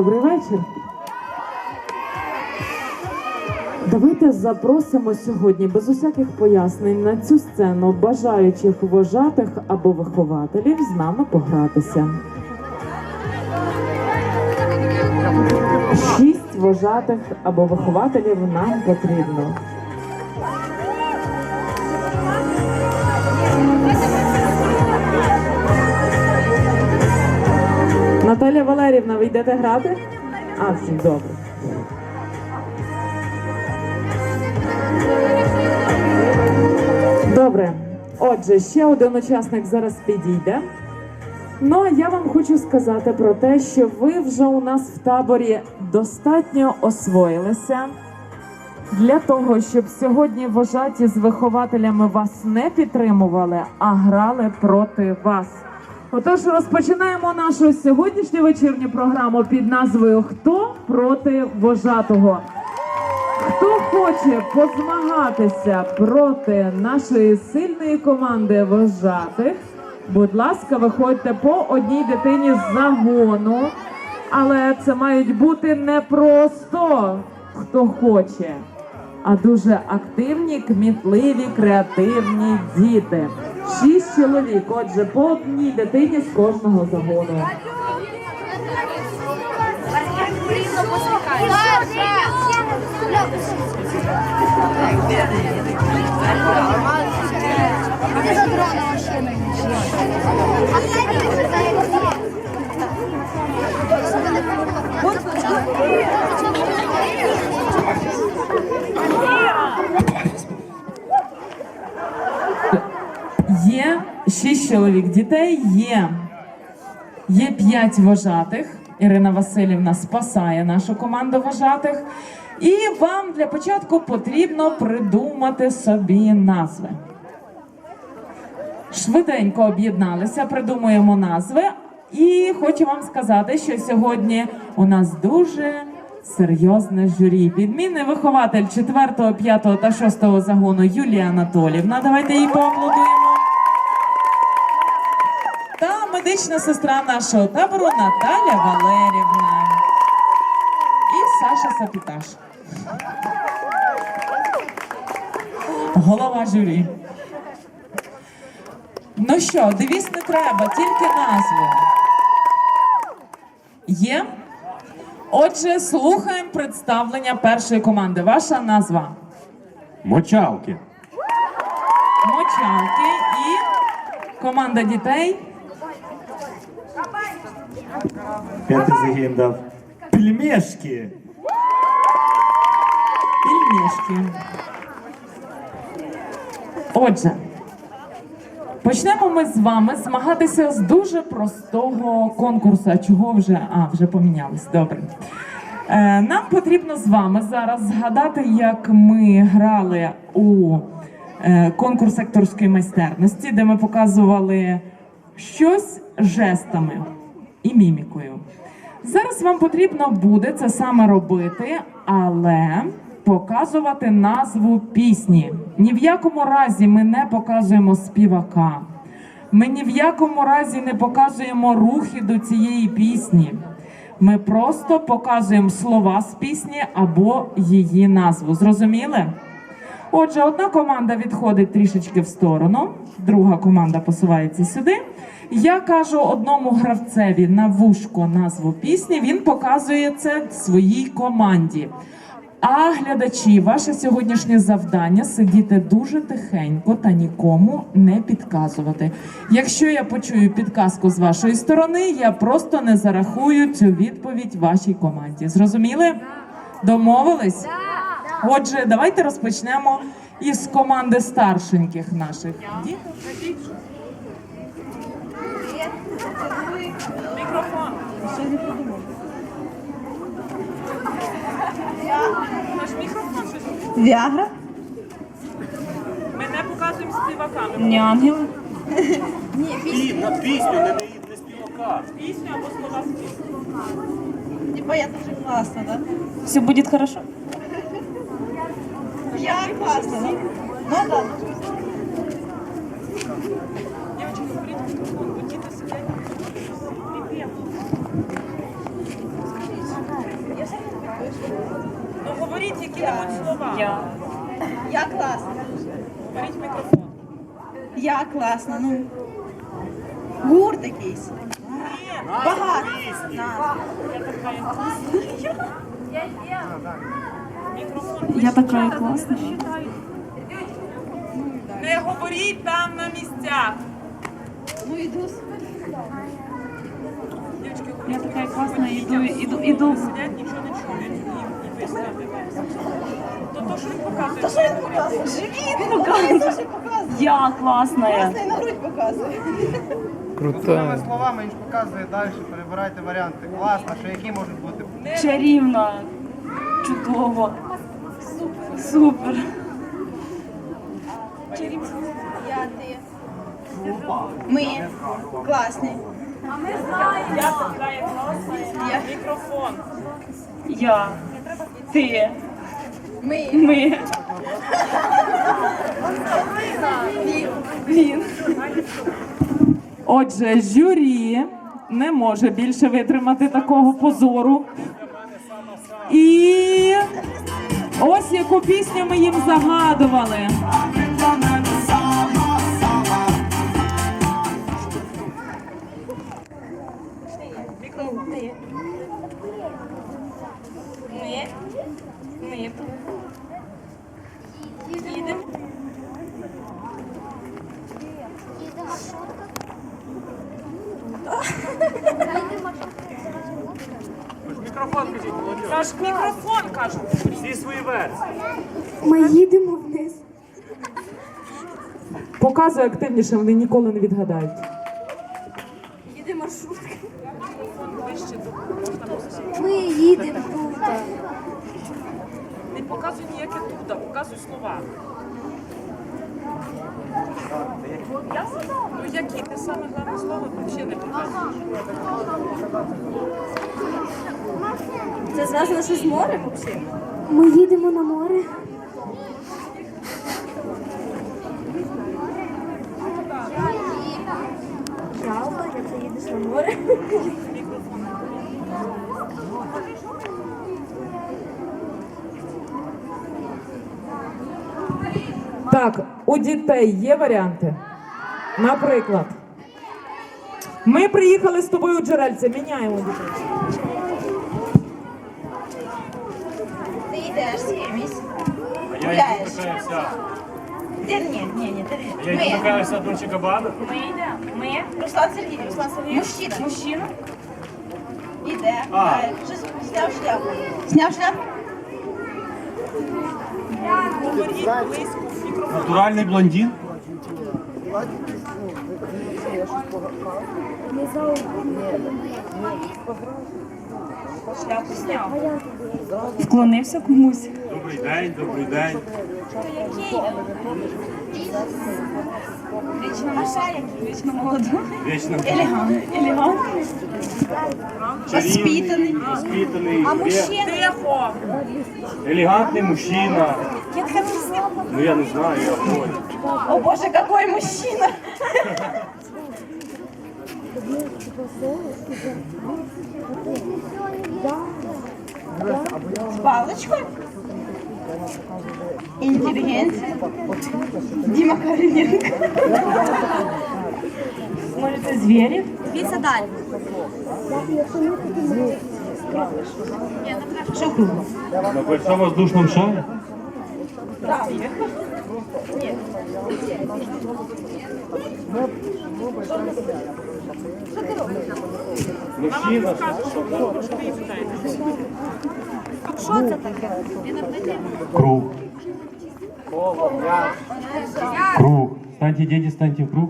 Добрий вечір. Давайте запросимо сьогодні без усяких пояснень на цю сцену бажаючих вожатих або вихователів з нами погратися. Шість вожатих або вихователів нам потрібно. Наталя Валерівна, ви йдете грати? А, всі добре. Добре. Отже, ще один учасник зараз підійде. Ну, а я вам хочу сказати про те, що ви вже у нас в таборі достатньо освоїлися для того, щоб сьогодні вожаті з вихователями вас не підтримували, а грали проти вас. Отож, розпочинаємо нашу сьогоднішню вечірню програму під назвою Хто проти вожатого. Хто хоче позмагатися проти нашої сильної команди вожатих, будь ласка, виходьте по одній дитині з загону. Але це мають бути не просто хто хоче, а дуже активні, кмітливі, креативні діти. Шість чоловік. Отже, по одній дитині з кожного загону. Є шість чоловік дітей, є, є п'ять вожатих. Ірина Васильівна спасає нашу команду вожатих. І вам для початку потрібно придумати собі назви. Швиденько об'єдналися, придумуємо назви. І хочу вам сказати, що сьогодні у нас дуже серйозне журі. Підмінний вихователь 4, 5 та 6 загону Юлія Анатолівна. Давайте їй поаплодуємо. Медична сестра нашого табору Наталя Валерівна. І Саша Сапіташ. Голова журі. Ну що, девіз не треба, тільки назву. Є? Отже, слухаємо представлення першої команди. Ваша назва Мочалки. Мочалки і команда дітей П'ятий загін дав. Пельмешки. пільмішки. Отже, почнемо ми з вами змагатися з дуже простого конкурсу. А чого вже? А, вже помінялись. Добре. Е, нам потрібно з вами зараз згадати, як ми грали у е, конкурс акторської майстерності, де ми показували щось жестами і мімікою. Зараз вам потрібно буде це саме робити, але показувати назву пісні. Ні в якому разі ми не показуємо співака. Ми ні в якому разі не показуємо рухи до цієї пісні. Ми просто показуємо слова з пісні або її назву. Зрозуміли? Отже, одна команда відходить трішечки в сторону, друга команда посувається сюди. Я кажу одному гравцеві на вушко назву пісні, він показує це своїй команді. А глядачі, ваше сьогоднішнє завдання сидіти дуже тихенько та нікому не підказувати. Якщо я почую підказку з вашої сторони, я просто не зарахую цю відповідь вашій команді. Зрозуміли? Домовились? Отже, давайте розпочнемо із команди старшеньких наших діток. Мікрофон. Наш мікрофон щось. Віагра? Ми не показуємо співаками. Ні, ангел. І на пісню, не, не співака. Пісню або слова з пісні. Типа я дуже класна, да? Все будет хорошо. Я классно, да? Ну да. Дівчатки, беріть мікрофон, бо діти сидять. Припів. Я. Я класна. Беріть мікрофон. Я класна, ну. Гурт якийсь. Багато. Я така класна. Не говоріть там на місцях. Ну іду. Я така класна, іду, іду, іду. Сидять, нічого не чують. То то, що він показує. Та що він показує? Живіт показує. Що показує? Я классная. Класний на грудь показує. Другими словами він ж показує далі, перебирайте варіанти. Класно, що які можуть бути. Чарівна. Чудово. Супер. Я ти. Ми. Класний. Я така є класна. Я. Мікрофон. Я. Ти. Ми. Ми. Він. Отже, журі не може більше витримати такого позору. І ось яку пісню ми їм загадували. Мікрофон кажіть. Каж мікрофон кажуть. Всі свої версії. Ми їдемо вниз. Показуй активніше, вони ніколи не відгадають. Їде маршрутка. Ми їдемо тут. Не показуй ніяке туда, показуй слова. Ну які? Ти саме головне слово взагалі не показуєш. Це зв'язано щось з морем взагалі? Ми їдемо на море. Жалко, якщо їдеш на море. Так, у дітей є варіанти? Наприклад, ми приїхали з тобою у джерельце, міняємо дітей. А я йду покаюся. Ти ні, ні, ні, ти Я йду Ми. покаюся Дольче Габбана. Ми йдемо. Ми. Руслан Сергійович. Руслан Сергійович. Мужчина. Мужчина. Іде. А. Далі. Щось Зняв шляпу. Зняв шляпу. Натуральний блондин. Шляпу зняв. Вклонився комусь. Добрий день, добрий день. Вічно наша, вічно молода. Вічно Елегант. Елегант. Воспитаний. воспитаний, А мужчина? Тихо! елегантний мужчина. Ну я не знаю, я понял. О боже, какой мужчина! С палочкой? Интеллигенция. Дима Корниенко. Може, це звірів? Віса далі. Что кругло? На большом воздушном шаре. Мужчина. Що це таке? Круг. Круг. Станьте, дети, станьте в круг.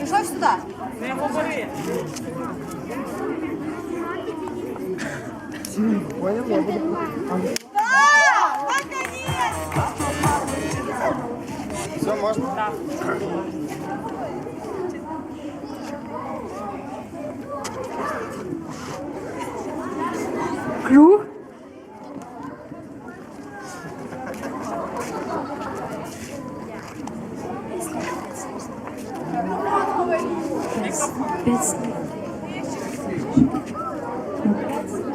Пішов сюди. Не говори. сильно, понял? Я буду... Да! Наконец! Все, можно? Да. Клюв?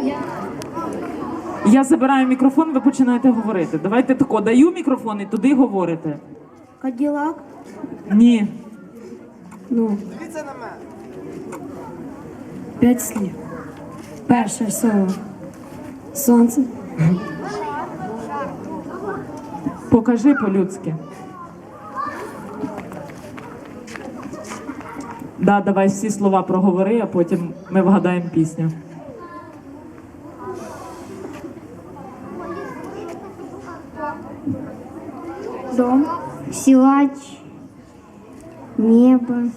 Yeah. Я забираю мікрофон, ви починаєте говорити. Давайте тако, даю мікрофон і туди говорите. Каділак. Ні. Ну. Дивіться на мене. П'ять слів. Перше слово. Сонце. Покажи по-людськи. Да, давай всі слова проговори, а потім ми вгадаємо пісню. Дом. Силач. Небо.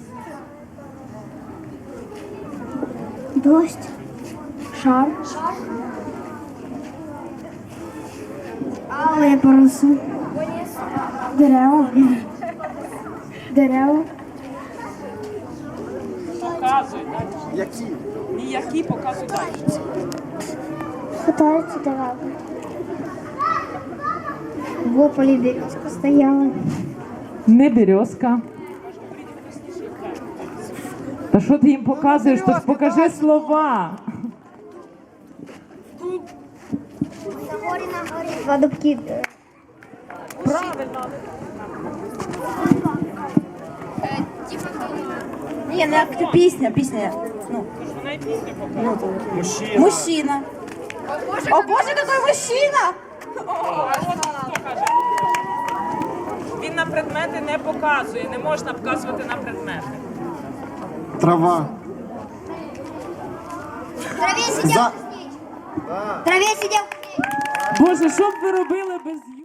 Дождь. Шар. Алые паруси. Дерева. Дерева. Показуй. Які? Ніякі показуй далі. Катаются дерева. В березка стояла. Не березка. Та що ти їм показуєш? Тож покажи слова. Два дубки. Ні, не як пісня, пісня. Ну, Мужчина. мужчина. О боже, який мужчина! Він на предмети не показує, не можна показувати на предмети. Трава. В Траві За... В траве сидел. Боже, що б ви робили без?